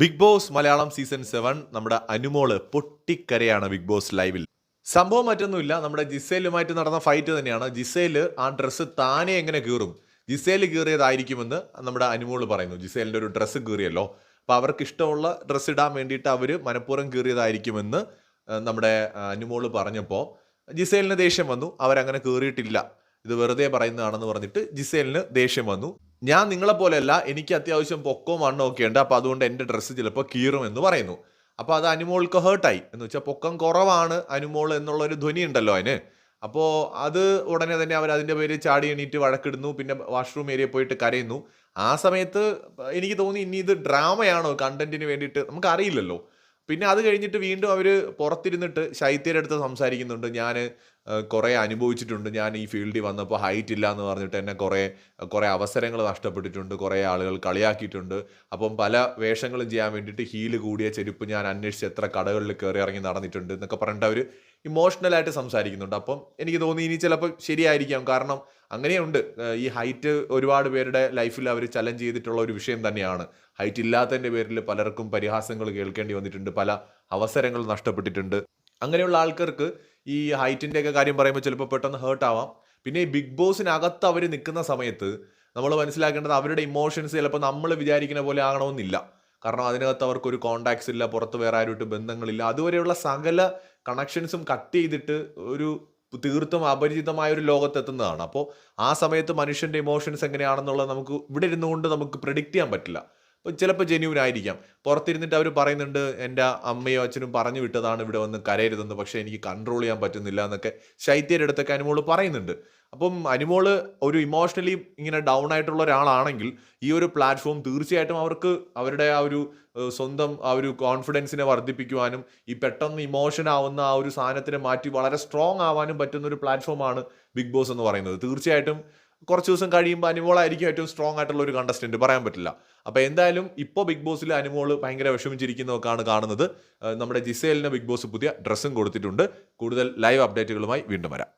Bigg Boss Malayalam season seven നമ്മുടെ Anumol പൊട്ടിക്കരയാണ് big boss ലൈവിൽ. സംഭവം മറ്റൊന്നുമില്ല. നമ്മുടെ ജിസേലുമായിട്ട് നടന്ന ഫൈറ്റ് തന്നെയാണ്. ജിസേൽ ആ ഡ്രസ്സ് താനെ എങ്ങനെ കീറും? ജിസേൽ കീറിയതായിരിക്കുമെന്ന് നമ്മുടെ അനുമോൾ പറയുന്നു. ജിസേലിന്റെ ഒരു ഡ്രസ്സ് കീറിയല്ലോ. അപ്പോൾ അവർക്ക് ഇഷ്ടമുള്ള ഡ്രസ്സ് ഇടാൻ വേണ്ടിയിട്ട് അവർ മനഃപൂർവം കീറിയതായിരിക്കുമെന്ന് നമ്മുടെ അനുമോൾ പറഞ്ഞപ്പോൾ ജിസേലിന് ദേഷ്യം വന്നു. അവരങ്ങനെ കീറിയിട്ടില്ല. ഇത് വെറുതെ പറയുന്നതാണെന്ന് പറഞ്ഞിട്ട് ജിസേലിന് ദേഷ്യം വന്നു. ഞാൻ നിങ്ങളെ പോലെയല്ല എനിക്ക് അത്യാവശ്യം പൊക്കവും മണ്ണും ഒക്കെ ഉണ്ട് അപ്പോൾ അതുകൊണ്ട് എന്റെ ഡ്രസ്സ് ചിലപ്പോൾ കീറും എന്ന് പറയുന്നു. അപ്പോൾ അത് അനുമോൾക്ക് ഹേർട്ടായി എന്ന് വെച്ചാൽ പൊക്കം കുറവാണ് അനുമോൾ എന്നുള്ളൊരു ധ്വനി ഉണ്ടല്ലോ അതിന്. അപ്പോൾ അത് ഉടനെ തന്നെ അവർ അതിന്റെ പേര് ചാടി എണീറ്റ് വഴക്കിടുന്നു പിന്നെ വാഷ്റൂം ഏരിയ പോയിട്ട് കരയുന്നു. ആ സമയത്ത് എനിക്ക് തോന്നി ഇനി ഇത് ഡ്രാമയാണോ കണ്ടന്റിന് വേണ്ടിയിട്ട് നമുക്ക് അറിയില്ലല്ലോ പിന്നെ അത് കഴിഞ്ഞിട്ട് വീണ്ടും അവർ പുറത്തിരുന്നിട്ട് ശൈത്യയുടെ അടുത്ത് സംസാരിക്കുന്നുണ്ട്. ഞാൻ കുറേ അനുഭവിച്ചിട്ടുണ്ട്. ഞാൻ ഈ ഫീൽഡിൽ വന്നപ്പോൾ ഹൈറ്റ് ഇല്ല എന്ന് പറഞ്ഞിട്ട് എന്നെ കുറേ കുറേ അവസരങ്ങൾ നഷ്ടപ്പെട്ടിട്ടുണ്ട്. കുറേ ആളുകൾ കളിയാക്കിയിട്ടുണ്ട്. അപ്പം പല വേഷങ്ങളും ചെയ്യാൻ വേണ്ടിയിട്ട് ഹീൽ കൂടിയ ചെരുപ്പ് ഞാൻ അന്വേഷിച്ച് എത്ര കടകളിൽ കയറി ഇറങ്ങി നടന്നിട്ടുണ്ട് എന്നൊക്കെ പറഞ്ഞിട്ട് അവർ ഇമോഷണലായിട്ട് സംസാരിക്കുന്നുണ്ട്. അപ്പം എനിക്ക് തോന്നി ഇനി ചിലപ്പോൾ ശരിയായിരിക്കാം. കാരണം അങ്ങനെയുണ്ട്. ഈ ഹൈറ്റ് ഒരുപാട് പേരുടെ ലൈഫിൽ അവർ ചലഞ്ച് ചെയ്തിട്ടുള്ള ഒരു വിഷയം തന്നെയാണ്. ഹൈറ്റ് ഇല്ലാത്തതിന്റെ പേരിൽ പലർക്കും പരിഹാസങ്ങൾ കേൾക്കേണ്ടി വന്നിട്ടുണ്ട്. പല അവസരങ്ങൾ നഷ്ടപ്പെട്ടിട്ടുണ്ട്. അങ്ങനെയുള്ള ആൾക്കാർക്ക് ഈ ഹൈറ്റിന്റെ ഒക്കെ കാര്യം പറയുമ്പോൾ ചിലപ്പോൾ പെട്ടെന്ന് ഹേർട്ട് ആവാം. പിന്നെ ഈ ബിഗ് ബോസിനകത്ത് അവർ നിൽക്കുന്ന സമയത്ത് നമ്മൾ മനസ്സിലാക്കേണ്ടത് അവരുടെ ഇമോഷൻസ് ചിലപ്പോൾ നമ്മൾ വിചാരിക്കുന്ന പോലെ ആകണമെന്നില്ല. കാരണം അതിനകത്ത് അവർക്കൊരു കോണ്ടാക്ട്സ് ഇല്ല പുറത്ത് വേറെ ആരുമായിട്ട് ബന്ധങ്ങളില്ല. അതുവരെയുള്ള സകല കണക്ഷൻസും കട്ട് ചെയ്തിട്ട് ഒരു തീർത്തും അപരിചിതമായ ഒരു ലോകത്തെത്തുന്നതാണ്. അപ്പോൾ ആ സമയത്ത് മനുഷ്യന്റെ ഇമോഷൻസ് എങ്ങനെയാണെന്നുള്ളത് നമുക്ക് ഇവിടെ ഇരുന്നുകൊണ്ട് നമുക്ക് പ്രിഡിക്റ്റ് ചെയ്യാൻ പറ്റില്ല. ചിലപ്പോൾ ജെന്യൂൻ ആയിരിക്കാം. പുറത്തിരുന്നിട്ട് അവർ പറയുന്നുണ്ട് എന്റെ അമ്മയോ അച്ഛനും പറഞ്ഞു വിട്ടതാണ് ഇവിടെ വന്ന് കരയരുതെന്ന് പക്ഷേ എനിക്ക് കൺട്രോൾ ചെയ്യാൻ പറ്റുന്നില്ല എന്നൊക്കെ ശൈത്യയുടെ അടുത്തൊക്കെ അനുമോൾ പറയുന്നുണ്ട്. അപ്പം അനുമോൾ ഒരു ഇമോഷണലി ഇങ്ങനെ ഡൗൺ ആയിട്ടുള്ള ഒരാളാണെങ്കിൽ ഈ ഒരു പ്ലാറ്റ്ഫോം തീർച്ചയായിട്ടും അവർക്ക് അവരുടെ ആ ഒരു സ്വന്തം ആ ഒരു കോൺഫിഡൻസിനെ വർദ്ധിപ്പിക്കുവാനും ഈ പെട്ടെന്ന് ഇമോഷൻ ആവുന്ന ആ ഒരു സാധനത്തിനെ മാറ്റി വളരെ സ്ട്രോങ് ആവാനും പറ്റുന്ന ഒരു പ്ലാറ്റ്ഫോമാണ് ബിഗ് ബോസ് എന്ന് പറയുന്നത്. തീർച്ചയായിട്ടും കുറച്ച് ദിവസം കഴിയുമ്പോൾ അനുമോളായിരിക്കും ഏറ്റവും സ്ട്രോങ് ആയിട്ടുള്ള ഒരു കണ്ടസ്റ്റന്റ് പറയാൻ പറ്റില്ല. അപ്പോൾ എന്തായാലും ഇപ്പോൾ ബിഗ് ബോസിൽ അനിമോൾ ഭയങ്കര വിഷമിച്ചിരിക്കുന്നതൊക്കെയാണ് കാണുന്നത്. നമ്മുടെ ജിസേലിന് ബിഗ് ബോസ് പുതിയ ഡ്രസ്സും കൊടുത്തിട്ടുണ്ട്. കൂടുതൽ ലൈവ് അപ്ഡേറ്റുകളുമായി വീണ്ടും വരാം.